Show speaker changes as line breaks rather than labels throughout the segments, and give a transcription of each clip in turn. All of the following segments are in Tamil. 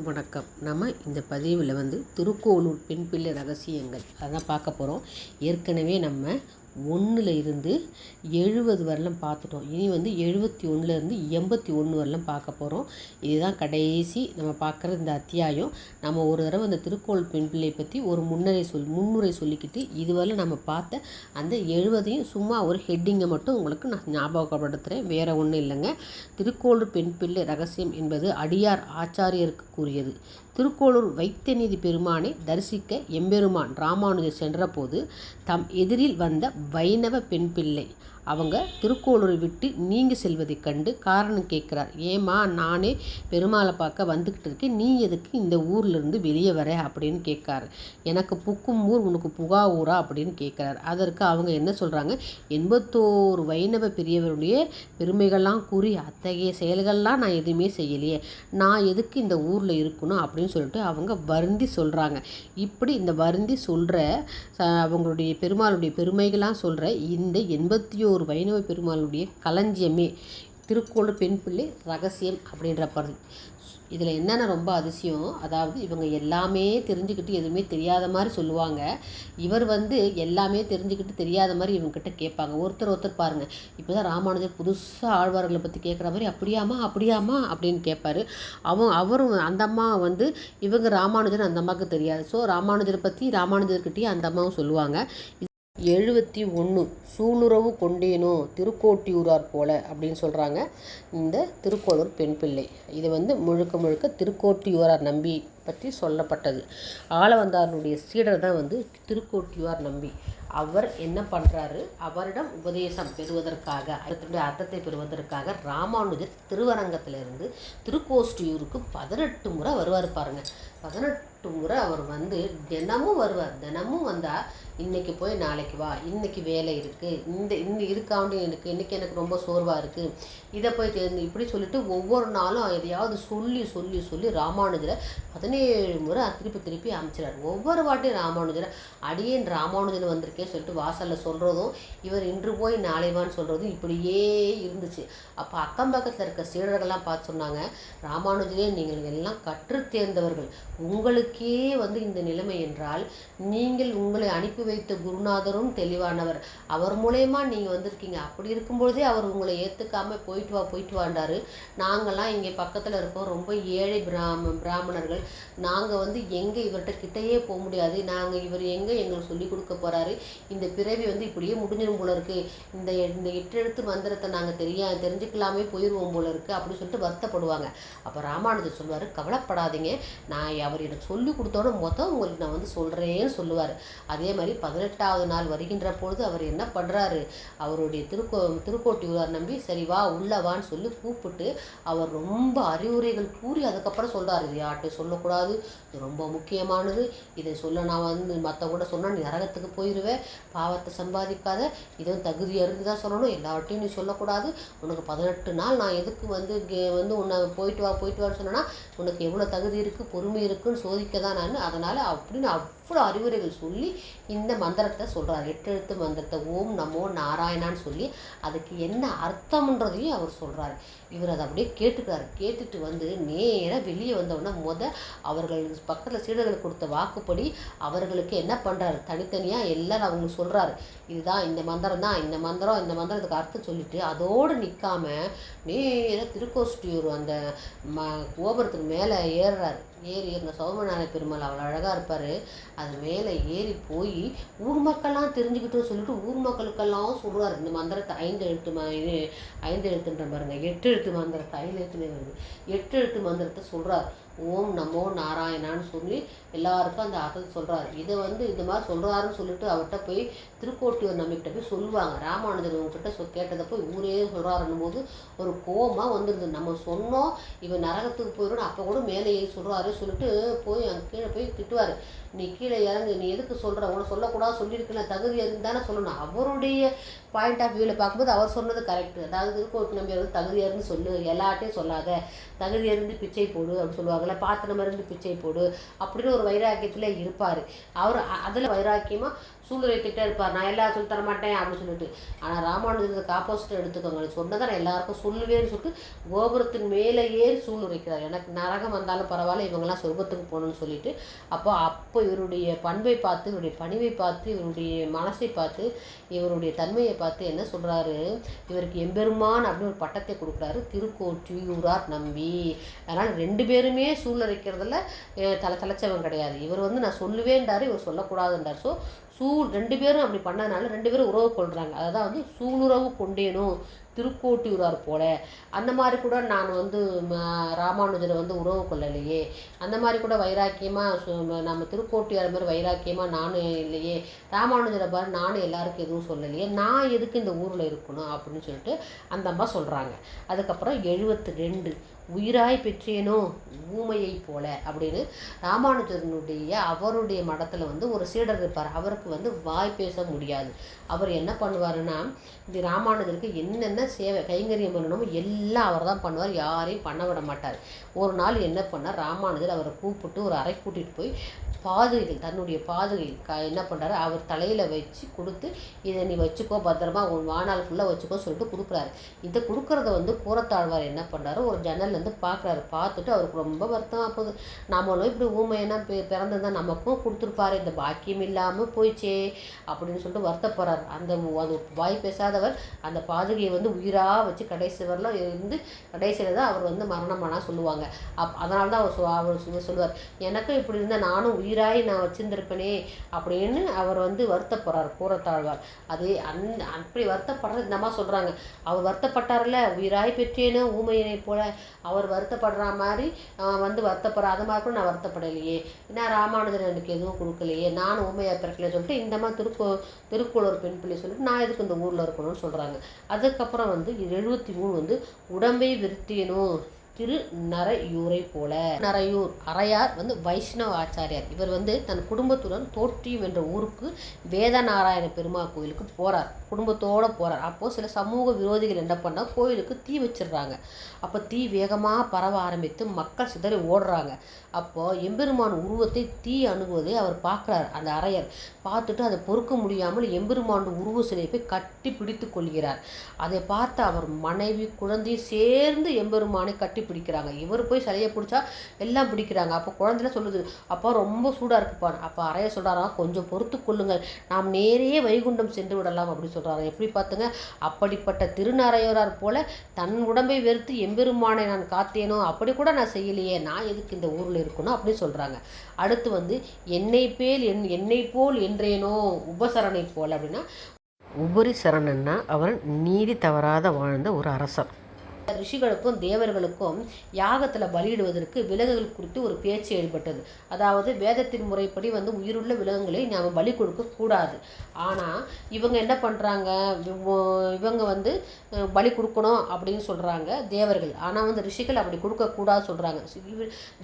அனைவருக்கும் வணக்கம். நம்ம இந்த பதிவில் வந்து திருக்கோளூர் பெண் பிள்ளை ரகசியங்கள் அதான் பார்க்க போகிறோம் ஏற்கனவே நம்ம ஒன்றில் இருந்து எழுபது வரலாம் பார்த்துட்டோம். இனி வந்து எழுபத்தி ஒன்றுலேருந்து எண்பத்தி ஒன்று வரலாம் பார்க்க போகிறோம் இதுதான் கடைசி நம்ம பார்க்குற இந்த அத்தியாயம். நம்ம ஒரு தடவை அந்த திருக்கோள் பெண் பிள்ளை பற்றி ஒரு முன்னரை சொல் முன்னுரை சொல்லிக்கிட்டு இதுவரை நம்ம பார்த்த அந்த எழுபதையும் சும்மா ஒரு ஹெட்டிங்கை மட்டும் உங்களுக்கு நான் ஞாபகப்படுத்துகிறேன் வேறு ஒன்றும் இல்லைங்க. திருக்கோளூர் பெண் பிள்ளை ரகசியம் என்பது அடியார் ஆச்சாரியருக்கு கூறியது. திருக்கோளூர் வைத்தியநிதி பெருமானை தரிசிக்க எம்பெருமான் ராமானுஜர் சென்றபோது தம் எதிரில் வந்த வைணவ பெண் பிள்ளை அவங்க திருக்கோளூரை விட்டு நீங்கி செல்வதைக் கண்டு காரணம் கேட்குறார். ஏம்மா நானே பெருமாளை பார்க்க வந்துக்கிட்டு இருக்கேன். நீ எதுக்கு இந்த ஊர்லேருந்து வெளியே வர அப்படின்னு கேட்காரு எனக்கு புக்கும் ஊர் உனக்கு புகா ஊரா அப்படின்னு கேட்குறாரு. அதற்கு அவங்க என்ன சொல்கிறாங்க எண்பத்தோரு வைணவ பெரியவருடைய பெருமைகள்லாம் கூறி அத்தகைய செயல்கள்லாம் நான் எதுவுமே செய்யலையே. நான் எதுக்கு இந்த ஊரில் இருக்கணும் அப்படின்னு சொல்லிட்டு அவங்க வருந்தி சொல்கிறாங்க இப்படி இந்த வருந்தி சொல்கிற அவங்களுடைய பெருமாளுடைய பெருமைகள்லாம் சொல்கிற இந்த எண்பத்தி ஒரு வைணவ பெருமாளுடைய களஞ்சியமே. திருக்கோளூர் பெண் பிள்ளை ரகசியம் அப்படின்ற படம் இதில் என்னென்ன ரொம்ப அதிசயம்? அதாவது இவங்க எல்லாமே தெரிஞ்சுக்கிட்டு எதுவுமே தெரியாத மாதிரி சொல்லுவாங்க. இவர் வந்து எல்லாமே தெரிஞ்சுக்கிட்டு தெரியாத மாதிரி இவங்ககிட்ட கேட்பாங்க. ஒருத்தர் ஒருத்தர் பாருங்கள் இப்போ தான் ராமானுஜர் புதுசாக ஆழ்வார்களை பற்றி கேட்குற மாதிரி அப்படியாமா அப்படியாமா அப்படின்னு கேட்பார் அவன் அவரும் அந்த அம்மா வந்து இவங்க ராமானுஜர் அந்த அம்மாவுக்கு தெரியாது. ஸோ ராமானுஜரை பற்றி ராமானுஜர்கிட்டயே அந்த அம்மாவும் சொல்லுவாங்க. எழுபத்தி ஒன்று சூளுறவு கொண்டேனோ திருக்கோட்டியூரார் போல அப்படின்னு சொல்கிறாங்க இந்த திருக்கோளூர் பெண் பிள்ளை. இது வந்து முழுக்க முழுக்க திருக்கோட்டியூரார் நம்பி பற்றி சொல்லப்பட்டது. ஆளவந்தாருடைய சீடர் தான் வந்து திருக்கோட்டியூரார் நம்பி. அவர் என்ன பண்ணுறாரு அவரிடம் உபதேசம் பெறுவதற்காக அதனுடைய அர்த்தத்தை பெறுவதற்காக ராமானுஜர் திருவரங்கத்திலிருந்து திருக்கோஷ்டியூருக்கு பதினெட்டு முறை வருவார் பாருங்கள் பதினெட்டு முறை அவர் வந்து தினமும் வருவார். தினமும் வந்தால் இன்றைக்கி போய் நாளைக்கு வா இன்றைக்கி வேலை இருக்குது இந்த இந்த இதுக்காண்டி எனக்கு இன்றைக்கி எனக்கு ரொம்ப சோர்வாக இருக்குது இதை போய் தேர்ந்து இப்படி சொல்லிட்டு ஒவ்வொரு நாளும் எதையாவது சொல்லி சொல்லி சொல்லி ராமானுஜரை பதினேழு முறை திருப்பி திருப்பி அமைச்சிறார். ஒவ்வொரு வாட்டியும் ராமானுஜரை அடியேன் ராமானுஜன் வந்திருக்கேன் சொல்லிட்டு வாசலில் சொல்கிறதும் இவர் இன்று போய் நாளைவான்னு சொல்கிறதும் இப்படியே இருந்துச்சு. அப்போ அக்கம் பக்கத்தில் இருக்க சீடர்கள்லாம் பார்த்து சொன்னாங்க ராமானுஜரே நீங்கள் எல்லாம் கற்று தேர்ந்தவர்கள். உங்களுக்கே வந்து இந்த நிலைமை என்றால் நீங்கள் உங்களை அனுப்பி வைத்த குருநாதரும் தெளிவானவர். அவர் மூலயமா நீங்கள் வந்திருக்கீங்க. அப்படி இருக்கும்பொழுதே அவர் உங்களை ஏற்றுக்காமல் போயிட்டு வா போயிட்டு வாண்டாரு நாங்கள்லாம் இங்கே பக்கத்தில் இருக்கோம். ரொம்ப ஏழை பிராம பிராமணர்கள். நாங்கள் வந்து எங்கே இவர்கிட்ட கிட்டேயே போக முடியாது. நாங்கள் இவர் எங்கே எங்களுக்கு சொல்லி கொடுக்க போகிறாரு இந்த பிறவி வந்து இப்படியே முடிஞ்சிடும் போல இருக்குது இந்த இந்த எட்டெழுத்து மந்திரத்தை நாங்கள் தெரிய தெரிஞ்சுக்கலாமே போயிடுவோம் போல இருக்குது அப்படின்னு சொல்லிட்டு வருத்தப்படுவாங்க. அப்போ ராமானுஜர் சொல்லுவார் கவலைப்படாதீங்க. நான் அவர் எனக்கு சொல்லி கொடுத்தோட மொத்தம் உங்களுக்கு நான் வந்து சொல்கிறேன்னு சொல்லுவார். அதே மாதிரி பதினெட்டாவது நாள் வருகின்ற பொழுது அவர் என்ன பண்ணுறாரு அவருடைய திருக்கோ திருக்கோட்டியூரார் நம்பி சரி வா உள்ளவான்னு சொல்லி கூப்பிட்டு அவர் ரொம்ப அறிவுரைகள் கூறி அதுக்கப்புறம் சொல்கிறார் இது யார்கிட்ட சொல்லக்கூடாது? இது ரொம்ப முக்கியமானது. இதை சொல்ல நான் வந்து மற்ற கூட சொன்னால் நீ நரகத்துக்கு போயிடுவேன் பாவத்தை சம்பாதிக்காத. இதுவும் தகுதி அறிந்து தான் சொல்லணும். எல்லாவற்றையும் நீ சொல்லக்கூடாது. உனக்கு பதினெட்டு நாள் நான் எதுக்கு வந்து வந்து உன்னை போயிட்டு வா போயிட்டு வான்னு சொன்னேன்னா உனக்கு எவ்வளோ தகுதி இருக்குது பொறுமை இருக்குன்னு சோதிக்க தான் நான். அதனால் அப்படின்னு அவ்வளோ அறிவுரைகள் சொல்லி இந்த மந்திரத்தை சொல்கிறார் எட்டெழுத்து மந்திரத்தை ஓம் நமோ நாராயணான்னு சொல்லி அதுக்கு என்ன அர்த்தம்ன்றதையும் அவர் சொல்கிறார் இவர் அதை அப்படியே கேட்டுக்கிறார். கேட்டுட்டு வந்து நேராக வெளியே வந்தவுடனே முத அவர்கள் பக்கத்தில் சீடர்களுக்கு கொடுத்த வாக்குப்படி அவர்களுக்கு என்ன பண்ணுறாரு தனித்தனியாக எல்லாரும் அவங்க சொல்கிறாரு இதுதான் இந்த மந்திரம் தான் இந்த மந்திரம் இந்த மந்திரத்துக்கு அர்த்தம் சொல்லிட்டு அதோடு நிற்காம நேராக திருக்கோஷ்டியூர் அந்த ம கோபுரத்துக்கு மேலே ஏறுறாரு. ஏறி எங்கள் சோமநாராய பெருமாள் அவ்வளோ அழகாக இருப்பார். அது மேலே ஏறி போய் ஊர் மக்கள்லாம் தெரிஞ்சுக்கிட்டு சொல்லிட்டு ஊர் மக்களுக்கெல்லாம் சொல்கிறார் இந்த மந்திரத்தை ஐந்து எழுத்து ம இது ஐந்து எழுத்துன்ற பாருங்க. எட்டு எழுத்து மந்திரத்தை ஐந்து எழுத்துலேயே வருது. எட்டு எழுத்து மந்திரத்தை சொல்கிறார் ஓம் நமோ நாராயணான்னு சொல்லி எல்லாருக்கும் அந்த அர்த்தத்தை சொல்கிறாரு இதை வந்து இது மாதிரி சொல்கிறாருன்னு சொல்லிட்டு அவர்கிட்ட போய் திருக்கோட்டியூர் நம்பிக்கிட்ட போய் சொல்லுவாங்க. ராமானுஜர் உங்ககிட்ட சொ கேட்டதை போய் ஊரே சொல்கிறாருன்னும் போது ஒரு கோபமாக வந்துடுது நம்ம சொன்னோம் இவன் நரகத்துக்கு போயிடும் அப்போ கூட மேலே ஏறி சொல்கிறாரு சொல்லிட்டு போய் அங்கே கீழே போய் திட்டுவார். நீ கீழே இறங்கு நீ எதுக்கு சொல்கிற உன சொல்லக்கூடாது சொல்லியிருக்கல தகுதி இருந்து தானே சொல்லணும். அவருடைய பாயிண்ட் ஆஃப் வியூவில் பார்க்கும்போது அவர் சொன்னது கரெக்டு அதாவது திருக்கோட்டு நம்பி வந்து தகுதி இருந்து சொல்லு எல்லாட்டையும் சொல்லாத. தகுதியாக இருந்து பிச்சை போடு அப்படின்னு சொல்லுவாங்கள்ல பாத்திரம் இருந்து பிச்சை போடு அப்படின்னு ஒரு வைராக்கியத்தில் இருப்பார். அவர் அதில் வைராக்கியமாக சூளுரைத்துட்டே இருப்பார். நான் எல்லாரும் சொல்லி தர மாட்டேன் அப்படின்னு சொல்லிட்டு. ஆனால் ராமானுஜத்தை ஆப்போசிட் எடுத்துக்கோங்க. சொன்னதை நான் எல்லாருக்கும் சொல்லுவேன்னு சொல்லிட்டு கோபுரத்தின் மேலே ஏறி சூளுரைக்கிறார். எனக்கு நரகம் வந்தாலும் பரவாயில்ல இவங்கெல்லாம் சொர்க்கத்துக்கு போகணும்னு சொல்லிட்டு. அப்போ அப்போ இவருடைய பண்பை பார்த்து இவருடைய பணிவை பார்த்து இவருடைய மனசை பார்த்து இவருடைய தன்மையை பார்த்து என்ன சொல்கிறாரு இவருக்கு எம்பெருமான் அப்படின்னு ஒரு பட்டத்தை கொடுக்குறாரு. திருக்கோட்டியூரார் நம்பி. அதனால் ரெண்டு பேருமே சூழ்நிலைக்கிறதுல தலை தலைச்சவன் கிடையாது. இவர் வந்து நான் சொல்லுவேன்டாரு இவர் சொல்லக்கூடாதுன்றார். ஸோ சூழ் ரெண்டு பேரும் அப்படி பண்ணதுனால ரெண்டு பேரும் உறவு கொள்கிறாங்க அதான் வந்து சூளுறவு கொண்டேனும் திருக்கோட்டியூரார் போல. அந்த மாதிரி கூட நான் வந்து ராமானுஜரை வந்து உறவு கொள்ளலையே. அந்த மாதிரி கூட வைராக்கியமாக நம்ம திருக்கோட்டியார் மாதிரி வைராக்கியமாக நானும் இல்லையே. ராமானுஜரை பாரு நானும் எல்லாருக்கும் எதுவும் சொல்லலையே. நான் எதுக்கு இந்த ஊரில் இருக்கணும் அப்படின்னு சொல்லிட்டு அந்த அம்மா சொல்கிறாங்க அதுக்கப்புறம் எழுபத்து ரெண்டு உயிராய் பெற்றேனோ ஊமையை போல அப்படின்னு ராமானுஜனுடைய அவருடைய மடத்தில் வந்து ஒரு சீடர் இருப்பார். அவருக்கு வந்து வாய் பேச முடியாது. அவர் என்ன பண்ணுவாருன்னா இந்த ராமானுஜருக்கு என்னென்ன சேவை கைங்கரியம் பண்ணணுமோ எல்லாம் அவர் தான் பண்ணுவார். யாரையும் பண்ண விட மாட்டார். ஒரு நாள் என்ன பண்ணார் ராமானுஜர் அவரை கூப்பிட்டு ஒரு அறை கூட்டிகிட்டு போய் பாதுகைகள் தன்னுடைய பாதுகையில் க என்ன பண்ணுறாரு அவர் தலையில் வச்சு கொடுத்து இதை நீ வச்சுக்கோ பத்திரமா உன் வாழ்நாள் ஃபுல்லாக வச்சுக்கோ சொல்லிட்டு கொடுக்குறாரு. இதை கொடுக்குறத வந்து கூறத்தாழ்வார் என்ன பண்ணுறாரு ஒரு ஜன்னல்லேருந்து பார்க்குறாரு பார்த்துட்டு அவருக்கு ரொம்ப வருத்தமாக போகுது. நம்மளும் இப்படி ஊமையான பி பிறந்திருந்தா நமக்கும் கொடுத்துருப்பாரு. இந்த பாக்கியம் இல்லாமல் போயிச்சே அப்படின்னு சொல்லிட்டு வருத்தப்படுறாரு. அந்த அது வாய் பேசாதவர் அந்த பாதுகையை வந்து உயிராக வச்சு கடைசி வரலாம் இருந்து கடைசியில் தான் அவர் வந்து மரணமானா சொல்லுவாங்க. அப் அதனால தான் அவர் அவர் சொல்லுவார். எனக்கும் இப்படி இருந்தால் நானும் உயிராய் நான் வச்சிருந்திருப்பேனே அப்படின்னு அவர் வந்து வருத்தப்படுறார் கூறத்தாழ்வார். அது அந் அப்படி வருத்தப்படுறது இந்த மாதிரி சொல்கிறாங்க அவர் வருத்தப்பட்டார்ல உயிராய் பெற்றேனோ ஊமையினை போல அவர் வருத்தப்படுற மாதிரி வந்து வருத்தப்படுற அது மாதிரி கூட நான் வருத்தப்படலையே. ஏன்னா ராமானுஜன் எனக்கு எதுவும் கொடுக்கலையே? நானும் ஊமையாக பிறக்கலையே சொல்லிட்டு இந்த மாதிரி திருக்கோ திருக்குளூர் பெண் பிள்ளை சொல்லிட்டு நான் எதுக்கு இந்த ஊரில் இருக்கணும்னு சொல்கிறாங்க அதுக்கப்புறம் வந்து எழுபத்தி மூணு வந்து உடம்பை விருத்தியனும் திரு நரையூரை போல. நரையூர் அரையார் வந்து வைஷ்ணவ ஆச்சாரியார். இவர் வந்து தன் குடும்பத்துடன் தோற்றியும் என்ற ஊருக்கு வேதநாராயண பெருமாள் கோயிலுக்கு போகிறார் குடும்பத்தோடு போகிறார் அப்போது சில சமூக விரோதிகள் என்ன பண்ணால் கோயிலுக்கு தீ வச்சிடுறாங்க. அப்போ தீ வேகமாக பரவ ஆரம்பித்து மக்கள் சிதறி ஓடுறாங்க. அப்போது எம்பெருமான் உருவத்தை தீ அணுகுவதை அவர் பார்க்குறார் அந்த அரையர் பார்த்துட்டு அதை பொறுக்க முடியாமல் எம்பெருமான் உருவ சிலையை போய் கட்டி பிடித்து கொள்கிறார். அதை பார்த்து அவர் மனைவி குழந்தையும் சேர்ந்து எம்பெருமானை கட்டி பிடிக்கிறாங்க. இவர் போய் சிலையை பிடிச்சா எல்லாம் பிடிக்கிறாங்க. அப்போ குழந்தைல சொல்லுது அப்போ ரொம்ப சூடாக இருக்குப்பான் அப்போ அறைய சொல்கிறாராம் கொஞ்சம் பொறுத்து கொள்ளுங்கள். நாம் நேரே வைகுண்டம் சென்று விடலாம். அப்படி சொல்கிறாங்க எப்படி பார்த்துங்க? அப்படிப்பட்ட திருநாரையோரார் போல தன் உடம்பை வெறுத்து எம்பெருமானை நான் காத்தேனோ? அப்படி கூட நான் செய்யலையே. நான் எதுக்கு இந்த ஊரில் இருக்கணும்? அப்படின்னு சொல்கிறாங்க அடுத்து வந்து என்னை பேல் என் என்னை போல் என்றேனோ? உபசரணை போல் அப்படின்னா உபரி சரணன்னா அவர் நீதி தவறாத வாழ்ந்த ஒரு அரசர் ரிஷிகளுக்கும் தேவர்களுக்கும் யாகத்தில் பலியிடுவதற்கு விலங்குகள் குறித்து ஒரு பேச்சு ஏற்பட்டது. அதாவது வேதத்தின் முறைப்படி வந்து உயிருள்ள விலங்குகளை நாம் பலி கொடுக்க கூடாது. ஆனால் இவங்க என்ன பண்ணுறாங்க இவங்க வந்து பலி கொடுக்கணும் அப்படின்னு சொல்கிறாங்க தேவர்கள். ஆனால் வந்து ரிஷிகள் அப்படி கொடுக்கக்கூடாது சொல்கிறாங்க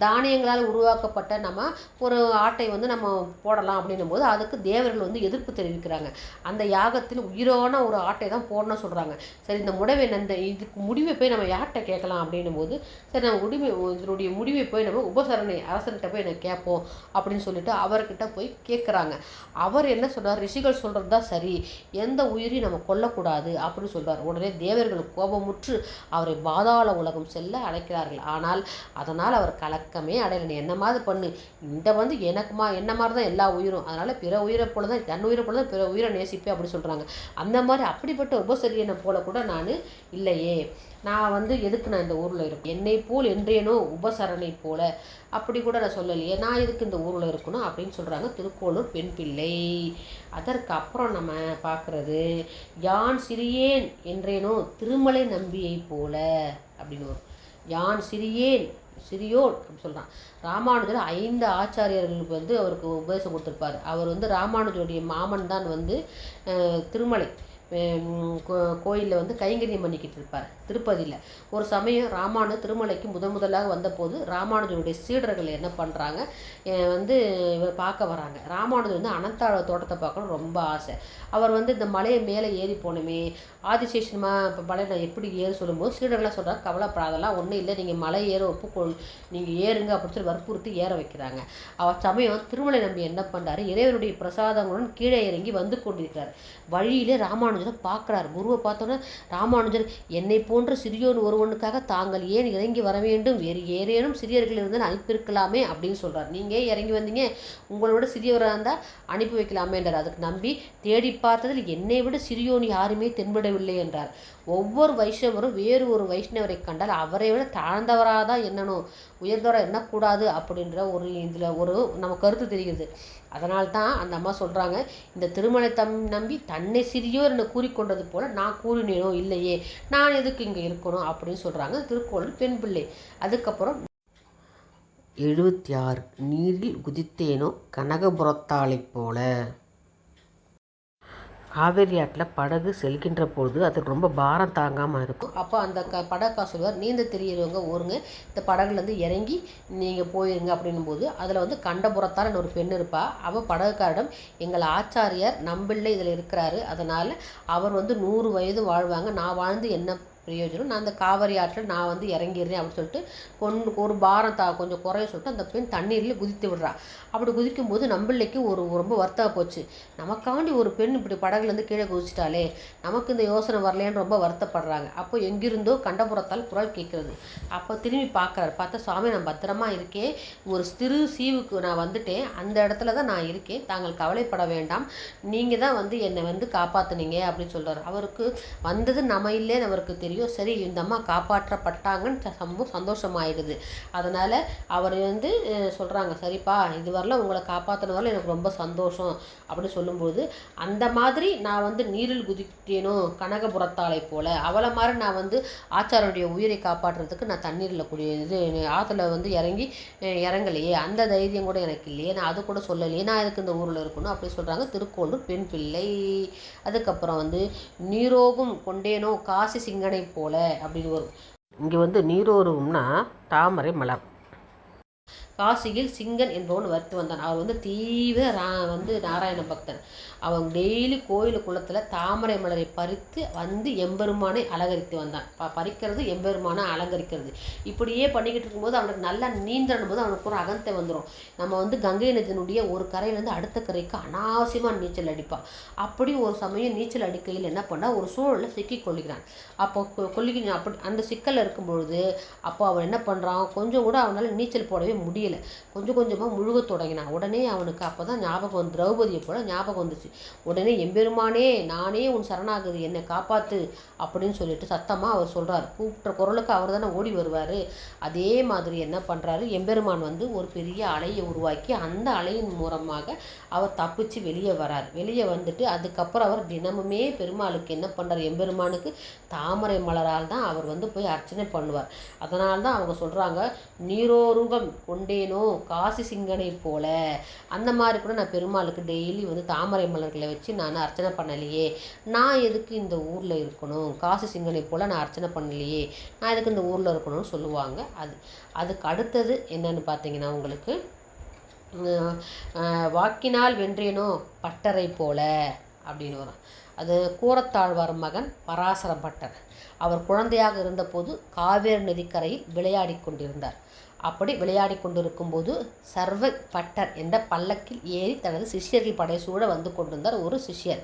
தானியங்களால் உருவாக்கப்பட்ட நம்ம ஒரு ஆட்டை வந்து நம்ம போடலாம் அப்படின்னும் போது அதுக்கு தேவர்கள் வந்து எதிர்ப்பு தெரிவிக்கிறாங்க. அந்த யாகத்தில் உயிரான ஒரு ஆட்டை தான் போடணும் சொல்கிறாங்க சரி இந்த முடிவை இந்த இதுக்கு முடிவை போய் நம்ம யார்கிட்ட கேட்கலாம் அப்படின்னும் போது சரி நம்ம உரிமை இதனுடைய முடிவை போய் நம்ம உபசரணை அரசர்கிட்ட போய் என்னை கேட்போம் அப்படின்னு சொல்லிட்டு அவர்கிட்ட போய் கேட்குறாங்க. அவர் என்ன சொல்கிறார் ரிஷிகள் சொல்கிறது தான் சரி. எந்த உயிரையும் நம்ம கொல்லக்கூடாது அப்படின்னு சொல்கிறார் உடனே தேவர்கள் கோபமுற்று அவரை பாதாள உலகம் செல்ல அழைக்கிறார்கள். ஆனால் அதனால் அவர் கலக்கமே அடையலை. நீ என்ன மாதிரி பண்ணு? இந்த வந்து எனக்குமா என்ன மாதிரி தான் எல்லா உயிரும்? அதனால் பிற உயிரை போல தான் தன் உயிரை போல தான் பிற உயிரை நேசிப்பேன் அப்படின்னு சொல்கிறாங்க அந்த மாதிரி அப்படிப்பட்ட உபசரியனை போல கூட நான் இல்லையே. நான் வந்து எதுக்கு நான் இந்த ஊரில் இருக்கேன் என்னை போல் என்றேனோ உபசரணை போல. அப்படி கூட நான் சொல்லலையே. நான் எதுக்கு இந்த ஊரில் இருக்கணும் அப்படின்னு சொல்கிறாங்க திருக்கோளூர் பெண் பிள்ளை. அதற்கு அப்புறம் நம்ம பார்க்குறது யான் சிறியேன் என்றேனோ திருமலை நம்பியை போல அப்படின்னு வரும். யான் சிறியேன் சிறியோன் அப்படின்னு சொல்கிறான் ராமானுஜர் ஐந்து ஆச்சாரியர்களுக்கு வந்து அவருக்கு உபதேசம் கொடுத்துருப்பார். அவர் வந்து ராமானுஜருடைய மாமன் தான் வந்து திருமலை. கோயிலில் வந்து கைங்கரியம் பண்ணிக்கிட்டு இருப்பார் திருப்பதியில். ஒரு சமயம் ராமானு திருமலைக்கு முதன் முதலாக வந்தபோது ராமானுஜனுடைய சீடர்கள் என்ன பண்ணுறாங்க வந்து இவர் பார்க்க வராங்க. ராமானுஜன் வந்து அனந்தாழ தோட்டத்தை பார்க்கணும் ரொம்ப ஆசை. அவர் வந்து இந்த மலையை மேலே ஏறி போனோமே ஆதிசேஷன்மா இப்போ மலை நான் எப்படி ஏறு சொல்லும்போது சீடர்கள்லாம் சொல்கிறாங்க கவலைப்படாதெல்லாம் ஒன்றும் இல்லை. நீங்கள் மலை ஏற ஒப்புக்கொள். நீங்கள் ஏறுங்க. அப்படின்னு சொல்லி வற்புறுத்தி ஏற வைக்கிறாங்க. அவர் சமயம் திருமலை நம்பி என்ன பண்ணுறாரு இறைவனுடைய பிரசாதங்களுடன் கீழே இறங்கி வந்து கொண்டிருக்கிறார். வழியிலே ராமானுஜரை பார்க்குறாரு குருவை பார்த்தோன்னே ராமானுஜர் என்னை போன்ற சிறியோன் ஒருவனுக்காக தாங்கள் ஏன் இறங்கி வர வேண்டும்? வேறு ஏறேனும் சிறியர்கள் இருந்து அனுப்பியிருக்கலாமே அப்படின்னு சொல்கிறார் நீங்கள் இறங்கி வந்தீங்க? உங்களோட சிறியவராக இருந்தால் அனுப்பி வைக்கலாமே என்றார். அதுக்கு நம்பி தேடி பார்த்ததில் என்னை விட சிறியோன் யாருமே தென்படவில்லை என்றார். ஒவ்வொரு வைஷ்ணவரும் வேறு ஒரு வைஷ்ணவரை கண்டால் அவரை விட தாழ்ந்தவராக தான் எண்ணணும் உயர்ந்தவராக எண்ணக்கூடாது அப்படின்ற ஒரு இதில் ஒரு நம்ம கருத்து தெரிகிறது. அதனால் தான் அந்த அம்மா சொல்கிறாங்க இந்த திருமலை தம் நம்பி தன்னை சிறியோர் என்று கூறிக்கொண்டது போல் நான் கூறினேனோ இல்லையே? நான் எதுக்கு இங்கே இருக்கணும்? அப்படின்னு சொல்கிறாங்க திருக்கோளர் பெண் பிள்ளை. அதுக்கப்புறம் எழுபத்தி ஆறு நீரில் குதித்தேனோ கனகபுரத்தாளைப் போல. காவேரி ஆற்றில் படகு செல்கின்ற பொழுது அது ரொம்ப பாரம் தாங்காமல் இருக்கும். அப்போ அந்த க படகா சொல்லுவார் நீந்த தெரியறவங்க ஊருங்க இந்த படகுலேருந்து இறங்கி நீங்கள் போயிருங்க அப்படின்னும் போது அதில் வந்து கண்டபுரத்தால் ஒரு பெண் இருப்பா. அவள் படகுக்காரிடம் எங்கள் ஆச்சாரியார் நம்பிள்ளை இதில் இருக்கிறாரு. அதனால் அவர் வந்து நூறு வயது வாழ்வாங்க. நான் வாழ்ந்து என்ன பிரயோஜனம். நான் அந்த காவிரி ஆற்றில் நான் வந்து இறங்கிடுறேன் அப்படின்னு சொல்லிட்டு கொண்டு ஒரு பாரம் தா கொஞ்சம் குறைய சொல்லிட்டு அந்த பெண் தண்ணீரில் குதித்து விடுறா. அப்படி குதிக்கும் போது ஒரு ரொம்ப வருத்தாக போச்சு. நமக்காண்டி ஒரு பெண் இப்படி படகுலேருந்து கீழே குதிச்சிட்டாலே நமக்கு இந்த யோசனை வரலையான்னு ரொம்ப வருத்தப்படுறாங்க. அப்போ எங்கிருந்தோ கண்டபுரத்தால் குரல் கேட்குறது. அப்போ திரும்பி பார்க்குறாரு. பார்த்தா சுவாமி நான் பத்திரமா இருக்கேன். ஒரு சிறு சீவுக்கு நான் வந்துட்டேன். அந்த இடத்துல தான் நான் இருக்கேன். தாங்கள் கவலைப்பட வேண்டாம். நீங்கள் தான் வந்து என்னை வந்து காப்பாற்றுனீங்க அப்படின்னு சொல்கிறார் அவருக்கு வந்தது நம்ம இல்லைன்னு அவருக்கு தெரியும். ஐயோ சரி இந்த அம்மா காப்பாற்றப்பட்டாங்கன்னு ரொம்ப சந்தோஷமாயிடுது. அதனால் அவர் வந்து சொல்கிறாங்க சரிப்பா இது உங்களை காப்பாற்றின எனக்கு ரொம்ப சந்தோஷம் அப்படின்னு சொல்லும்போது அந்த மாதிரி நான் வந்து நீரில் குதித்தேனோ கனகபுரத்தாலை போல் அவளை மாதிரி நான் வந்து ஆச்சாரனுடைய உயிரை காப்பாற்றுறதுக்கு நான் தண்ணீரில் குடி இது ஆற்றுல வந்து இறங்கி இறங்கலையே அந்த தைரியம் கூட எனக்கு இல்லையே நான் அது கூட சொல்லலையே நான் எதுக்கு இந்த ஊரில் இருக்கணும் அப்படி சொல்கிறாங்க திருக்கோளூர் பெண் பிள்ளை. அதுக்கப்புறம் வந்து நீரோகும் கொண்டேனோ காசி சிங்கனை போல அப்படின்னு வரும் இங்கே வந்து நீரோரும்னா தாமரை மலர். காசியில் சிங்கன் என்பவன் வருத்து வந்தான். அவர் வந்து தீவிர ரா வந்து நாராயண பக்தன். அவன் டெய்லி கோயில் குளத்தில் தாமரை மலரை பறித்து வந்து எம்பெருமானை அலங்கரித்து வந்தான். ப பறிக்கிறது எம்பெருமானை அலங்கரிக்கிறது. இப்படியே பண்ணிக்கிட்டு இருக்கும்போது அவனுக்கு நல்லா நீந்தணும் போது அவனுக்கு ஒரு அகந்தை வந்துடும் நம்ம வந்து கங்கை நதியினுடைய ஒரு கரையிலேருந்து அடுத்த கரைக்கு அனாவசியமாக நீச்சல் அடிப்பான். அப்படி ஒரு சமயம் நீச்சல் அடிக்கையில் என்ன பண்ணால் ஒரு சூழலில் சிக்கி கொள்ளுகிறான் அப்போ கொல்லிக்க அப்படி அந்த சிக்கலில் இருக்கும் பொழுது அப்போ அவன் என்ன பண்ணுறான் கொஞ்சம் கூட அவனால் நீச்சல் போடவே முடியும் முடியல கொஞ்சம் கொஞ்சமாக முழுக தொடங்கினான் உடனே அவனுக்கு அப்போ தான் ஞாபகம் வந்து திரௌபதியை போல ஞாபகம் வந்துச்சு. உடனே எம்பெருமானே நானே உன் சரணாகுது என்னை காப்பாற்று அப்படின்னு சொல்லிட்டு சத்தமாக அவர் சொல்கிறார் கூப்பிட்ட குரலுக்கு அவர் தானே ஓடி வருவார். அதே மாதிரி என்ன பண்ணுறாரு எம்பெருமான் வந்து ஒரு பெரிய அலையை உருவாக்கி அந்த அலையின் மூலமாக அவர் தப்பிச்சு வெளியே வரார். வெளியே வந்துட்டு அதுக்கப்புறம் அவர் தினமுமே பெருமாளுக்கு என்ன பண்ணுறார் எம்பெருமானுக்கு தாமரை மலரால் தான் அவர் வந்து போய் அர்ச்சனை பண்ணுவார். அதனால தான் அவங்க சொல்கிறாங்க நீரோருகம் கொண்டே கொண்டேனோ காசி சிங்கனை போல அந்த மாதிரி கூட நான் பெருமாளுக்கு டெய்லி வந்து தாமரை மலர்களை வச்சு நான் அர்ச்சனை பண்ணலையே. நான் எதுக்கு இந்த ஊரில் இருக்கணும்? காசி சிங்கனை போல் நான் அர்ச்சனை பண்ணலையே. நான் எதுக்கு இந்த ஊரில் இருக்கணும்னு சொல்லுவாங்க. அது அதுக்கு அடுத்தது என்னென்னு பார்த்தீங்கன்னா உங்களுக்கு வாக்கினால் வென்றேனோ பட்டரை போல அப்படின்னு வரும். அது கூரத்தாழ்வார் மகன் பராசர பட்டர் அவர் குழந்தையாக இருந்தபோது காவேரி நதிக்கரையில் விளையாடி கொண்டிருந்தார். அப்படி விளையாடி கொண்டிருக்கும் போது சர்வ பட்டர் என்ற பல்லக்கில் ஏறி தனது சிஷ்யர்கள் படை வந்து கொண்டிருந்தார் ஒரு சிஷ்யர்.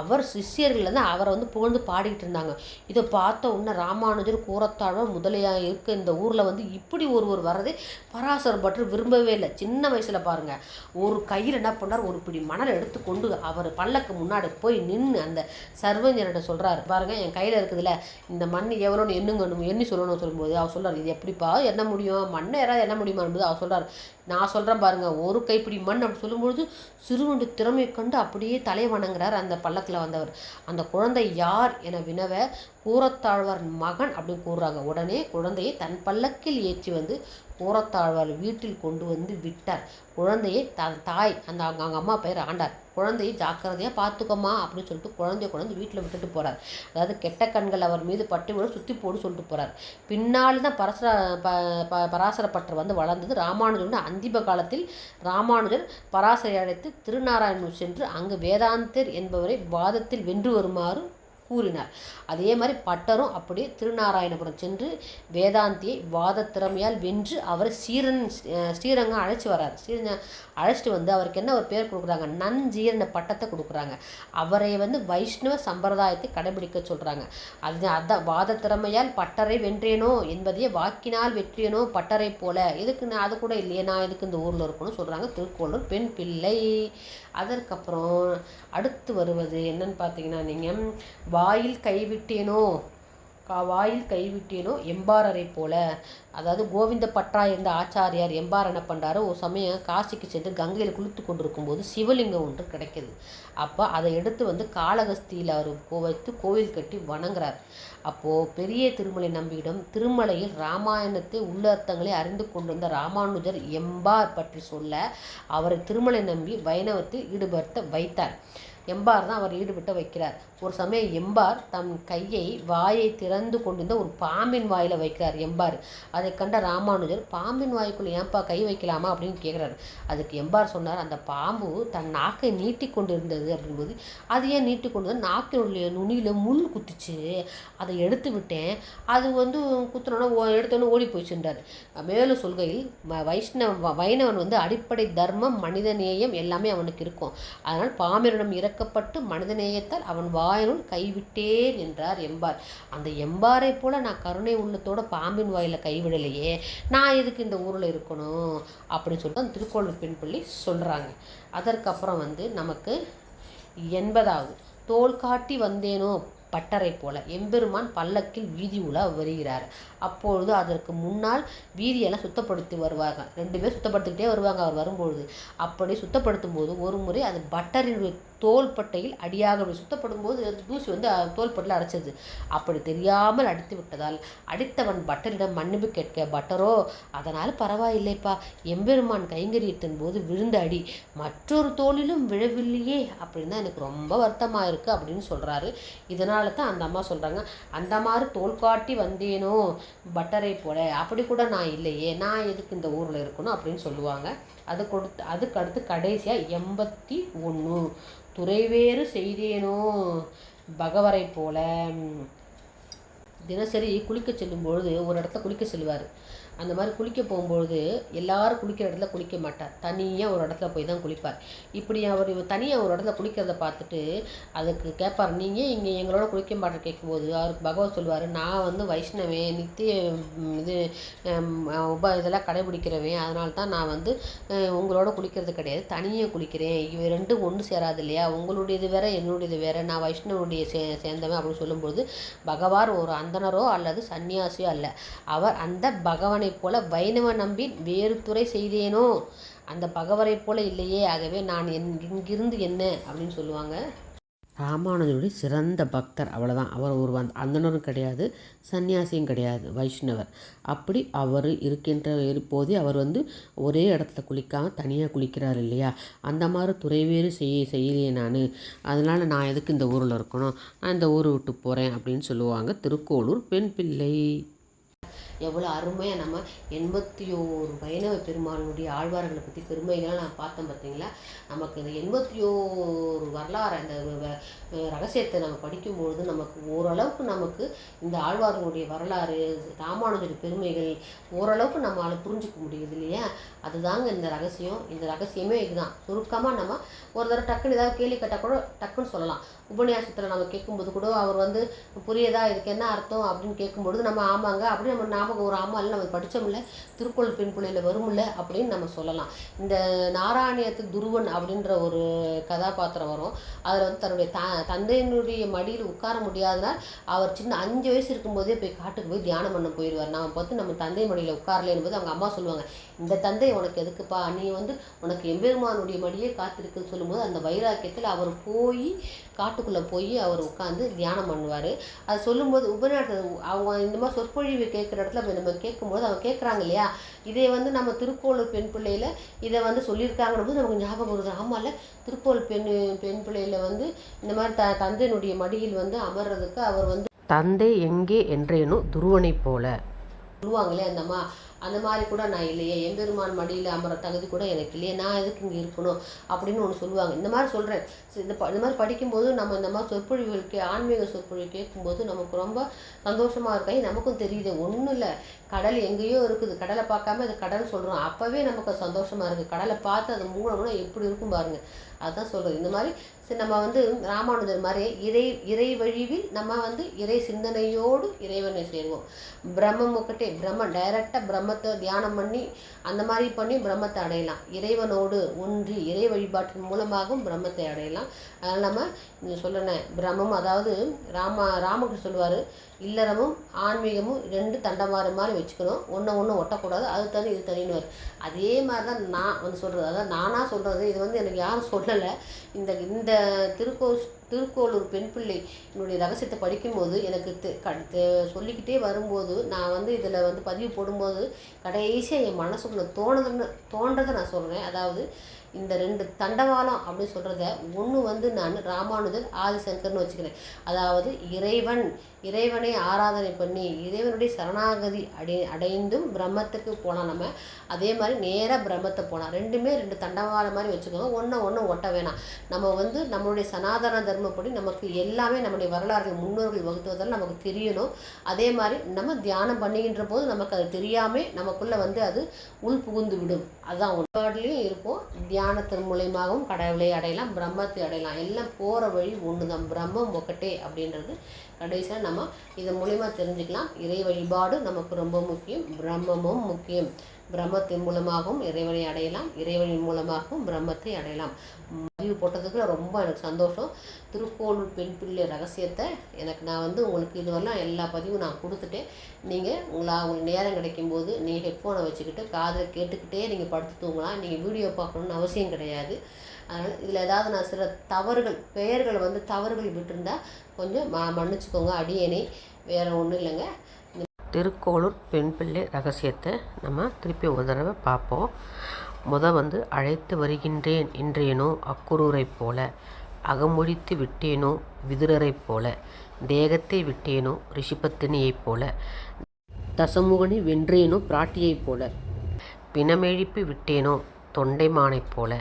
அவர் சிஷ்யர்கள் வந்து அவரை வந்து புகழ்ந்து பாடிக்கிட்டு இருந்தாங்க. இதை பார்த்த உடனே ராமானுஜர் கூறத்தாழ்வார் முதலியாக இருக்க இந்த ஊரில் வந்து இப்படி ஒருவர் வர்றதே பராசர பட்டர் விரும்பவே இல்லை. சின்ன வயசில் பாருங்கள் ஒரு கையில் என்ன பண்ணார்? ஒரு பிடி மணல் எடுத்து கொண்டு அவர் பல்லக்கு முன்னாடி போய் நின்று அந்த சர்வஞ்சர்கிட்ட சொல்கிறார் பாருங்கள் என் கையில் இருக்குதுல்ல. இந்த மண் எவ்வளோன்னு எண்ணுங்க எண்ணி சொல்லணும்னு சொல்லும்போது அவர் சொல்கிறார் இது எப்படிப்பா? என்ன முடியும்? மண் மண்ணை யாராவது என்ன முடியுமா என்பது அவர் சொல்கிறார் நான் சொல்கிறேன் பாருங்கள் ஒரு கைப்பிடி மண் அப்படி சொல்லும்பொழுது சிறுவண்டு திறமையை கண்டு அப்படியே தலை வணங்குறார் அந்த பல்லக்கில் வந்தவர். அந்த குழந்தை யார் என வினவ கூரத்தாழ்வார் மகன் அப்படின்னு கூறுறாங்க. உடனே குழந்தையை தன் பல்லக்கில் ஏற்றி வந்து கூரத்தாழ்வார் வீட்டில் கொண்டு வந்து விட்டார். குழந்தையை தன் தாய் அந்த அவங்க அவங்க அம்மா பெயர் ஆண்டார். குழந்தையை ஜாக்கிரதையாக பார்த்துக்கோமா அப்படின்னு சொல்லிட்டு குழந்தைய கொண்டாந்து வீட்டில் விட்டுட்டு போகிறார் அதாவது கெட்ட கண்கள் அவர் மீது பட்டு விட சுற்றி போடு சொல்லிட்டு போகிறார் பின்னால் தான் பரசர ப ப பராசரப்பட்டர் வந்து வளர்ந்தது. ராமானுஜன் அந்திப காலத்தில் ராமானுஜர் பராசரை அழைத்து திருநாராயணம் சென்று அங்கு வேதாந்தர் என்பவரை வாதத்தில் வென்று வருமாறு கூறினார். அதே மாதிரி பட்டரும் அப்படியே திருநாராயணபுரம் சென்று வேதாந்தியை வாத திறமையால் வென்று அவரை ஸ்ரீரன் ஸ்ரீரங்கம் அழைச்சி வர்றார் ஸ்ரீரங்கம் அழைச்சிட்டு வந்து அவருக்கு என்ன ஒரு பேர் கொடுக்குறாங்க? நன்ஜீரண பட்டத்தை கொடுக்குறாங்க. அவரை வந்து வைஷ்ணவ சம்பிரதாயத்தை கடைபிடிக்க சொல்கிறாங்க அது அதான் வாத திறமையால் பட்டரை வென்றேனோ என்பதையே வாக்கினால் வெற்றியனோ பட்டரை போல. இதுக்கு நான் அது கூட இல்லையே நான் எதுக்கு இந்த ஊரில் இருக்கணும்னு சொல்கிறாங்க திருக்கோளூர் பெண் பிள்ளை. அதற்கப்புறம் அடுத்து வருவது என்னன்னு பார்த்தீங்கன்னா நீங்கள் வாயில் கைவிட்டேனோ வாயில் கைவிட்டேனோ எம்பாரரை போல. அதாவது கோவிந்த பற்றா இருந்த ஆச்சாரியார் எம்பார் என்ன பண்ணுறாரு ஒரு சமயம் காசிக்கு சென்று கங்கையில் குளித்து கொண்டிருக்கும்போது சிவலிங்கம் ஒன்று கிடைக்கிது. அப்போ அதை எடுத்து வந்து காளகஸ்தியில் அவர் வைத்து கோவில் கட்டி வணங்குறார். அப்போது பெரிய திருமலை நம்பியிடம் திருமலையில் ராமாயணத்தை உள்ளர்த்தங்களை அறிந்து கொண்டு வந்த ராமானுஜர் எம்பார் பற்றி சொல்ல அவரை திருமலை நம்பி வைணவத்தில் ஈடுபடுத்த வைத்தார். எம்பார் தான் அவர் ஈடுபட்ட வைக்கிறார். ஒரு சமயம் எம்பார் தம் கையை வாயை திறந்து கொண்டிருந்த ஒரு பாம்பின் வாயில் வைக்கிறார் எம்பார். அதை கண்ட ராமானுஜர் பாம்பின் வாய்க்குள்ளே ஏன்பா கை வைக்கலாமா? அப்படின்னு கேட்குறாரு அதுக்கு எம்பார் சொன்னார் அந்த பாம்பு தன் நாக்கை நீட்டி கொண்டு இருந்தது அப்படின்போது அது ஏன் நீட்டி கொண்டு நாக்கினுடைய நுனியில் முள் குத்துச்சு அதை எடுத்து விட்டேன். அது வந்து குத்துனோன்னா எடுத்தோன்னே ஓடி போயிச்சுன்றார் மேலும் சொல்கையில் வைஷ்ணவ வைணவன் வந்து அடிப்படை தர்மம் மனிதநேயம் எல்லாமே அவனுக்கு இருக்கும். அதனால் பாம்பினிடம் இறக்கப்பட்டு மனிதநேயத்தால் அவன் வா வாயினுள் கைவிட்டேன் என்றார் எம்பார். அந்த எம்பாரை போல நான் கருணை உள்ளத்தோட பாம்பின் வாயில் கைவிடலையே நான் எதுக்கு இந்த ஊரில் இருக்கணும்? அப்படின்னு சொல்லிட்டு அந்த திருக்கோளூர் பெண் பள்ளி சொல்கிறாங்க அதற்கப்புறம் வந்து நமக்கு எண்பதாவது தோல் காட்டி வந்தேனோ பட்டறை போல எம்பெருமான் பல்லக்கில் வீதி உலா வருகிறார். அப்பொழுது அதற்கு முன்னால் வீதியெல்லாம் சுத்தப்படுத்தி வருவாங்க. ரெண்டு பேர் சுத்தப்படுத்திக்கிட்டே வருவாங்க. அவர் வரும்பொழுது அப்படி சுத்தப்படுத்தும் போது ஒரு முறை அது பட்டரின் தோள்பட்டையில் அடியாக அப்படி சுத்தப்படும் போது தூசி வந்து தோள்பட்டில் அடைச்சது. அப்படி தெரியாமல் அடித்து விட்டதால் அடித்தவன் பட்டரிடம் மன்னிப்பு கேட்க பட்டரோ அதனால் பரவாயில்லைப்பா. எம்பெருமான் கைங்கரியத்தின் போது விழுந்த அடி மற்றொரு தோளிலும் விழவில்லையே அப்படின்னு தான் எனக்கு ரொம்ப வருத்தமாக இருக்குது அப்படின்னு சொல்கிறாரு இதனால தான் அந்த அம்மா சொல்கிறாங்க அந்த மாதிரி தோல் காட்டி வந்தேனோ பட்டரை போல. அப்படி கூட நான் இல்லையே. நான் எதுக்கு இந்த ஊரில் இருக்கணும்? அப்படின்னு சொல்லுவாங்க. அதை கொடுத்து அதுக்கு அடுத்து கடைசியாக எண்பத்தி ஒன்று துறைவேறு செய்தேனோ பகவரை போல. தினசரி குளிக்க செல்லும் பொழுது ஒரு இடத்துல குளிக்க செல்வார். அந்த மாதிரி குளிக்க போகும்பொழுது எல்லாரும் குளிக்கிற இடத்துல குளிக்க மாட்டார். தனியாக ஒரு இடத்துல போய் தான் குளிப்பார். இப்படி அவர் தனியாக ஒரு இடத்துல குளிக்கிறத பார்த்துட்டு அதுக்கு கேட்பார் நீங்கள் இங்கே எங்களோட குளிக்க மாட்டேன் கேட்கும்போது அவருக்கு பகவத் சொல்லுவார் நான் வந்து வைஷ்ணவே நித்திய இது உப இதெல்லாம் கடைபிடிக்கிறவன். அதனால தான் நான் வந்து உங்களோட குளிக்கிறது கிடையாது. தனியாக குளிக்கிறேன். இவை ரெண்டும் ஒன்று சேராது இல்லையா? உங்களுடையது வேற என்னுடையது வேற. நான் வைஷ்ணவனுடைய சே சேர்ந்தவன். அப்படின்னு சொல்லும்போது பகவான் ஒரு அந்தனரோ அல்லது சன்னியாசியோ அல்ல. அவர் அந்த பகவான் பகவானைப் போல வைணவ நம்பி வேறு துறை செய்தேனோ? அந்த பகவரை போல இல்லையே ஆகவே நான் என் இங்கிருந்து என்ன? அப்படின்னு சொல்லுவாங்க. ராமானுஜனுடைய சிறந்த பக்தர் அவ்வளோதான் அவர் ஒரு வந் அந்தனரும் கிடையாது சன்னியாசியும் கிடையாது வைஷ்ணவர். அப்படி அவர் இருக்கின்ற போதே அவர் வந்து ஒரே இடத்துல குளிக்காமல் தனியாக குளிக்கிறார் இல்லையா? அந்த மாதிரி துறைவேறு செய்ய செய்யலையே நான். அதனால் நான் எதுக்கு இந்த ஊரில் இருக்கணும்? நான் இந்த ஊரை விட்டு போகிறேன் அப்படின்னு சொல்லுவாங்க. திருக்கோளூர் பெண் பிள்ளை. எவ்வளோ அருமையாக நம்ம எண்பத்தி ஓரு வைணவ பெருமாளுடைய ஆழ்வார்களை பற்றி பெருமைகளை நான் பார்த்தோம் பார்த்தீங்களா நமக்கு இந்த எண்பத்தி ஓரு வரலாறு அந்த ரகசியத்தை நம்ம படிக்கும்பொழுது நமக்கு ஓரளவுக்கு நமக்கு இந்த ஆழ்வார்களுடைய வரலாறு ராமானுஜர் பெருமைகள் ஓரளவுக்கு நம்மளால் புரிஞ்சுக்க முடியுது இல்லையா? அதுதாங்க இந்த ரகசியம். இந்த ரகசியமே இதுதான். சுருக்கமாக நம்ம ஒரு தடவை டக்குன்னு ஏதாவது கேள்வி கேட்டால் கூட டக்குன்னு சொல்லலாம். உபன்யாசத்தில் நம்ம கேட்கும்போது கூட அவர் வந்து புரியதா? இதுக்கு என்ன அர்த்தம்? அப்படின்னு கேட்கும்பொழுது நம்ம ஆமாங்க அப்படின்னு நம்ம ஞாபகம் ஒரு ஆமா இல்லை நம்ம படித்தோம்ல திருக்குறள் பெண் பிள்ளையில் வரும்ல அப்படின்னு நம்ம சொல்லலாம். இந்த நாராயணியத்து துருவன் அப்படின்ற ஒரு கதாபாத்திரம் வரும். அதில் வந்து தன்னுடைய த தந்தையினுடைய மடியில் உட்கார முடியாதனால் அவர் சின்ன அஞ்சு வயசு இருக்கும்போதே போய் காட்டுக்கு போய் தியானம் பண்ண போயிடுவார். நான் பார்த்து நம்ம தந்தை மடியில் உட்காரல என்பது அவங்க அம்மா சொல்லுவாங்க. இந்த தந்தை உனக்கு எதுக்குப்பா? நீ வந்து உனக்கு எம்பெருமானுடைய மடியே காத்திருக்குன்னு சொல்லும்போது அந்த வைராக்கியத்தில் அவர் போய் காட்டு காட்டுக்குள்ளே போய் அவர் உட்காந்து தியானம் பண்ணுவார். அது சொல்லும்போது உபநாட்டு அவங்க இந்த மாதிரி சொற்பொழிவு கேட்குற இடத்துல நம்ம கேட்கும்போது அவங்க கேட்குறாங்க இல்லையா? இதை வந்து நம்ம திருக்கோளூர் பெண் பிள்ளையில் இதை வந்து சொல்லியிருக்காங்கன்னு போது நமக்கு ஞாபகம் வருது. ஆமாம்ல திருக்கோள் பெண் பெண் பிள்ளையில் வந்து இந்த மாதிரி த தந்தையினுடைய மடியில் வந்து அமர்றதுக்கு அவர் வந்து
தந்தை எங்கே என்றேனோ துருவனைப் போல.
சொல்லுவாங்களே அந்த அம்மா? அந்த மாதிரி கூட நான் இல்லையே. எம்பெருமான் மடியில் அமர தகுதி கூட எனக்கு இல்லையே. நான் எதுக்கு இங்கே இருக்கணும்? அப்படின்னு ஒன்று சொல்லுவாங்க. இந்த மாதிரி சொல்கிறேன் இந்த இந்த மாதிரி படிக்கும்போது நம்ம இந்த மாதிரி சொற்பொழிவுகளுக்கு ஆன்மீக சொற்பொழிவு கேட்கும்போது நமக்கு ரொம்ப சந்தோஷமாக இருக்கா நமக்கும் தெரியுது. ஒன்றும் இல்லை. கடல் எங்கேயோ இருக்குது. கடலை பார்க்காம அது கடல் சொல்கிறோம் அப்போவே நமக்கு சந்தோஷமாக இருக்குது கடலை பார்த்து அது மூணு எப்படி இருக்கும் பாருங்கள் அதுதான் சொல்கிறது இந்த மாதிரி சரி, நம்ம வந்து ராமானுஜர் மாதிரி இறை இறை வழிவில் நம்ம வந்து இறை சிந்தனையோடு இறைவனை சேர்வோம் பிரம்மம் ஒக்கட்டே பிரம்ம டைரெக்டாக பிரம்மத்தை தியானம் பண்ணி அந்த மாதிரி பண்ணி பிரம்மத்தை அடையலாம். இறைவனோடு ஒன்றி இறை வழிபாட்டின் மூலமாகவும் பிரம்மத்தை அடையலாம். அதனால் நம்ம இந்த சொல்லினேன் பிரம்மம் அதாவது ராம ராமகிருஷ்ணர் சொல்லுவார் இல்லறமும் ஆன்மீகமும் ரெண்டு தண்டமாறு மாதிரி வச்சுக்கணும். ஒன்று ஒன்று ஒட்டக்கூடாது அது தனி இது தனின்னு அதே மாதிரி தான் நான் வந்து சொல்கிறது அதான் நானாக சொல்கிறது இது வந்து எனக்கு யாரும் சொல்லலை இந்த இந்த திருக்கோ திருக்கோளூர் பெண் பிள்ளை என்னுடைய ரகசியத்தை படிக்கும்போது எனக்கு தெ- க- சொல்லிக்கிட்டே வரும்போது நான் வந்து இதில் வந்து பதிவு போடும்போது கடைசியாக என் மனசுக்குள்ளே தோணுதுன்னு தோன்றதை நான் சொல்கிறேன் அதாவது இந்த ரெண்டு தண்டவாளம் அப்படின்னு சொல்கிறத ஒன்று வந்து நான் ராமானுஜர் ஆதிசங்கர்னு வச்சுக்கிறேன். அதாவது இறைவன் இறைவனை ஆராதனை பண்ணி இறைவனுடைய சரணாகதி அடை அடைந்தும் பிரம்மத்துக்கு போனால் நம்ம அதே மாதிரி நேராக பிரம்மத்தை போகலாம் ரெண்டுமே ரெண்டு தண்டவாளம் மாதிரி வச்சுக்கோங்க. ஒன்று ஒன்று ஒட்ட வேணாம். நம்ம வந்து நம்மளுடைய சனாதன தர்மப்படி நமக்கு எல்லாமே நம்முடைய வரலாறுகள் முன்னோர்கள் வகுத்துவதால் நமக்கு தெரியணும். அதே மாதிரி நம்ம தியானம் பண்ணுகின்ற போது நமக்கு அது தெரியாமல் நமக்குள்ளே வந்து அது உள் புகுந்து விடும். அதுதான் உட்பாடுலேயும் இருக்கும். தியானத்தின் மூலியமாகவும் கடவுளை அடையலாம் பிரம்மத்தை அடையலாம். எல்லாம் போகிற வழி ஒன்று தான் பிரம்மம் ஒக்கட்டே அப்படின்றது கடைசியாக நம்ம இதன் மூலிமா தெரிஞ்சுக்கலாம். இறை வழிபாடு நமக்கு ரொம்ப முக்கியம். பிரம்மமும் முக்கியம். பிரம்மத்தின் மூலமாகவும் இறைவனை அடையலாம். இறைவனின் மூலமாகவும் பிரம்மத்தை அடையலாம். பதிவு போட்டதுக்கு ரொம்ப எனக்கு சந்தோஷம். திருக்கோளூர் பெண் பிள்ளை ரகசியத்தை எனக்கு நான் வந்து உங்களுக்கு இதுவெல்லாம் எல்லா பதிவும் நான் கொடுத்துட்டேன். நீங்கள் உங்களா உங்களுக்கு நேரம் கிடைக்கும்போது நீங்கள் ஹெட்ஃபோனை வச்சுக்கிட்டு காதில் கேட்டுக்கிட்டே நீங்கள் படுத்து தூங்கலாம். நீங்கள் வீடியோ பார்க்கணுன்னு அவசியம் கிடையாது. அதனால் இதில் ஏதாவது நான் சில தவறுகள் பெயர்கள் வந்து தவறுகள் விட்டுருந்தால் கொஞ்சம் ம மன்னிச்சுக்கோங்க. அடியேனே வேறு ஒன்றும் இல்லைங்க.
திருக்கோளூர் பெண் பிள்ளை ரகசியத்தை நம்ம திருப்பி ஒரு தடவை பார்ப்போம். முத வந்து அழைத்து வருகின்றேன் என்றேனோ அக்குரூரைப் போல. அகமொழித்து விட்டேனோ விதுரரைப் போல. தேகத்தை விட்டேனோ ரிஷிபத்தினியைப் போல. தசமுகனை வென்றேனோ பிராட்டியைப் போல. பிணமெழுப்பி விட்டேனோ தொண்டைமானைப் போல.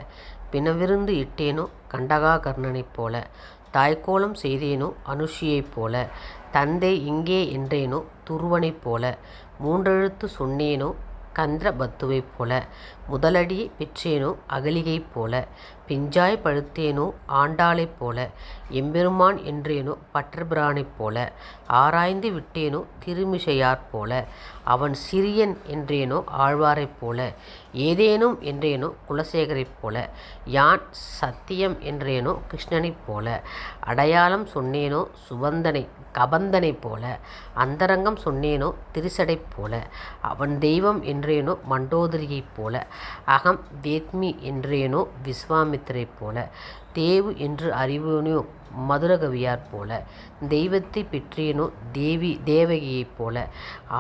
பிணவிருந்து இட்டேனோ கண்டகாகர்ணனைப் போல. தாய்க்கோலம் செய்தேனோ அனுஷியைப் போல. தந்தை இங்கே என்றேனோ துருவனைப் போல. மூன்றெழுத்து சொன்னேனோ கந்திரபத்துவைப் போல முதலடியை பெற்றேனோ அகலிகைப் போல பிஞ்சாய் பழுத்தேனோ ஆண்டாளைப் போல எம்பெருமான் என்றேனோ பற்றபிரானைப் போல ஆராய்ந்து விட்டேனோ திருமிசையாற் போல அவன் சிறியன் என்றேனோ ஆழ்வாரைப் போல ஏதேனும் என்றேனோ குலசேகரைப் போல யான் சத்தியம் என்றேனோ கிருஷ்ணனைப் போல அடையாளம் சொன்னேனோ சுபந்தனை கபந்தனைப் போல அந்தரங்கம் சொன்னேனோ திருசடைப் போல அவன் தெய்வம் என்றேனோ மண்டோதரியைப் போல அகம் வேத்மி என்றேனோ விஸ்வாமித்திரைப் போல தேவு என்று அறிவேனோ மதுரகவியார் போல தெய்வத்தை பெற்றேனோ தேவி தேவகியைப் போல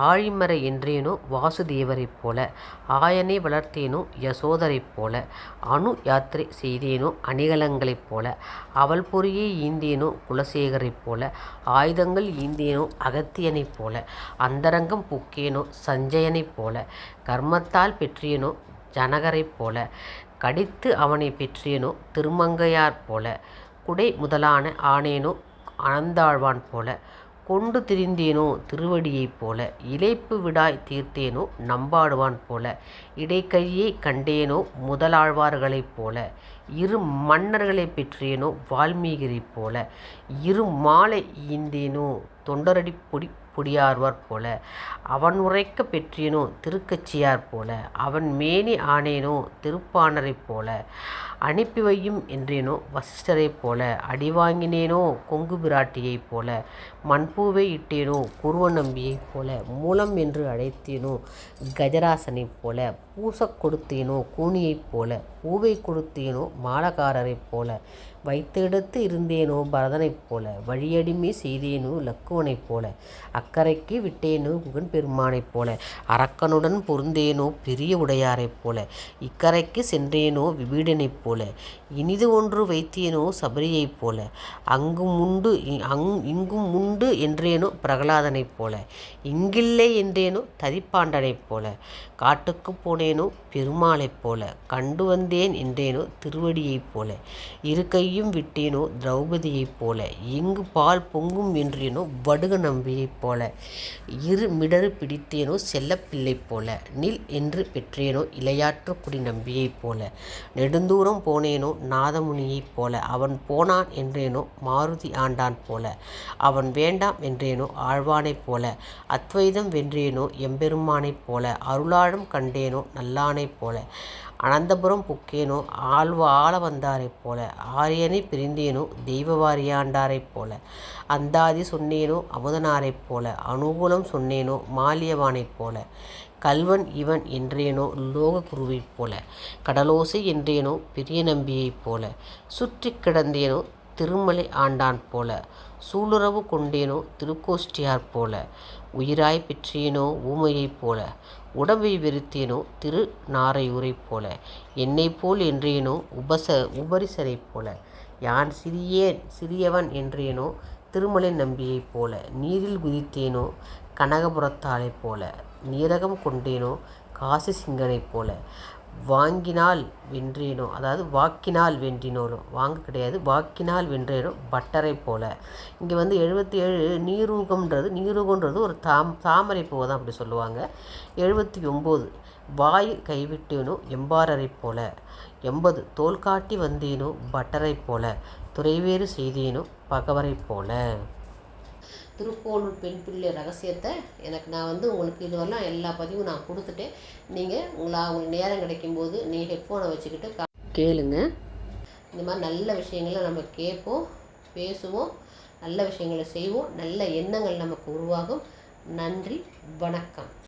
ஆழிமறை என்றேனோ வாசுதேவரைப் போல ஆயனை வளர்த்தேனோ யசோதரைப் போல அணு யாத்திரை செய்தேனோ அணிகலங்களைப் போல அவள் பொறியை ஈந்தேனோ குலசேகரைப் போல ஆயுதங்கள் ஈந்தேனோ அகத்தியனைப் போல அந்தரங்கம் புக்கேனோ சஞ்சயனைப் போல கர்மத்தால் பெற்றேனோ ஜனகரைப் போல கடித்து அவனை பெற்றேனோ திருமங்கையார் போல குடை முதலான ஆனேனோ அனந்தாழ்வான் போல கொண்டு திரிந்தேனோ திருவடியைப் போல இழைப்பு விடாய் தீர்த்தேனோ நம்பாடுவான் போல இடைக்கையை கண்டேனோ முதலாழ்வார்களைப் போல இரு மன்னர்களை பெற்றேனோ வால்மீகியைப் போல இரு மாலை ஈந்தேனோ தொண்டரடி பொடி பொடியார்வார் போல அவன் உரைக்க பெற்றேனோ திருக்கச்சியார் போல அவன் மேனி ஆனேனோ திருப்பாணரைப் போல அனுப்பி வையும் என்றேனோ வசிஷ்டரைப் போல அடி வாங்கினேனோ கொங்கு பிராட்டியைப் போல மண்பூவை இட்டேனோ குருவ நம்பியைப் போல மூலம் என்று அழைத்தேனோ கஜராசனைப் போல பூசக் கொடுத்தேனோ கூனியைப் போல பூவை கொடுத்தேனோ மாலக்காரரைப் போல வைத்தெடுத்து இருந்தேனோ பரதனைப் போல வழியடிமை செய்தேனோ லக்குவனைப் போல அக்கரைக்கு விட்டேனோ முகன் பெருமானைப் போல அரக்கனுடன் பொருந்தேனோ பெரிய உடையாரைப் போல இக்கரைக்கு சென்றேனோ விபீடனைப் போல இனிது ஒன்று வைத்தேனோ சபரியைப் போல அங்கும் உண்டு அங் இங்கும் உண்டு என்றேனோ பிரகலாதனைப் போல இங்கில்லை என்றேனோ ததிப்பாண்டனைப் போல காட்டுக்கு போனேனோ பெருமாளைப் போல கண்டு வந்தேன் என்றேனோ திருவடியைப் போல இரு கையும் விட்டேனோ? திரௌபதியைப் போல. இங்கு பால் பொங்கும் என்றேனோ? வடுக நம்பியைப் போல. இரு மிடறு பிடித்தேனோ? செல்லப்பிள்ளைப் போல. நில் என்று பெற்றேனோ? இளையாற்று குடி நம்பியைப் போல. நெடுந்தூரம் போனேனோ? நாதமுனியைப் போல. அவன் போனான் என்றேனோ? மாருதி ஆண்டான் போல. அவன் வேண்டாம் என்றேனோ? ஆழ்வானைப் போல. அத்வைதம் வென்றேனோ? எம்பெருமானைப் போல. அருளாழம் கண்டேனோ? நல்லானைப் போல. அனந்தபுரம் புக்கேனோ ஆழ்வ ஆள வந்தாரைப் போல ஆரியனை பிரிந்தேனோ தெய்வவாரியாண்டாரைப் போல அந்தாதி சொன்னேனோ அமுதனாரைப் போல அனுகூலம் சொன்னேனோ மாலியவானைப் போல கல்வன் இவன் என்றேனோ லோக குருவைப் போல கடலோசை என்றேனோ பெரிய நம்பியைப் போல சுற்றி கிடந்தேனோ திருமலை ஆண்டான் போல சூளுறவு கொண்டேனோ திருக்கோஷ்டியார் போல உயிராய் பெற்றேனோ ஊமையைப் போல உடம்பை வெறுத்தேனோ திரு நாரையூரைப் போல. என்னைப் போல் என்றேனோ உபச உபரிசரைப் போல. யான் சிறியேன் சிறியவன் என்றேனோ திருமலை நம்பியைப் போல. நீரில் குதித்தேனோ கனகபுரத்தாளைப் போல. நீரகம் கொண்டேனோ காசி சிங்கனைப் போல. வாங்கினால் வென்றேனோ அதாவது வாக்கினால் வென்றினோனோ வாங்க கிடையாது வாக்கினால் வென்றேனோ பட்டரைப் போல. இங்கே வந்து எழுபத்தி ஏழு நீரூகம்ன்றது நீரூகன்றது ஒரு தாம் தாமரை பூவை தான் அப்படி சொல்லுவாங்க. எழுபத்தி ஒம்பது வாயில் கைவிட்டேனோ எம்பாரரைப் போல. எண்பது தோல் காட்டி வந்தேனோ பட்டரைப் போல. துறைவேறு செய்தேனோ பகவரைப் போல.
திருக்கோளூர் பெண் பிள்ளை ரகசியத்தை எனக்கு நான் வந்து உங்களுக்கு இதுவரெல்லாம் எல்லா பதிவும் நான் கொடுத்துட்டேன். நீங்கள் உங்களா உங்களுக்கு நேரம் கிடைக்கும்போது நீங்கள் ஹெட்ஃபோனை வச்சுக்கிட்டு கா-
கேளுங்க.
இந்த மாதிரி நல்ல விஷயங்களை நம்ம கேட்போம் பேசுவோம் நல்ல விஷயங்களை செய்வோம் நல்ல எண்ணங்கள் நமக்கு உருவாகும். நன்றி வணக்கம்.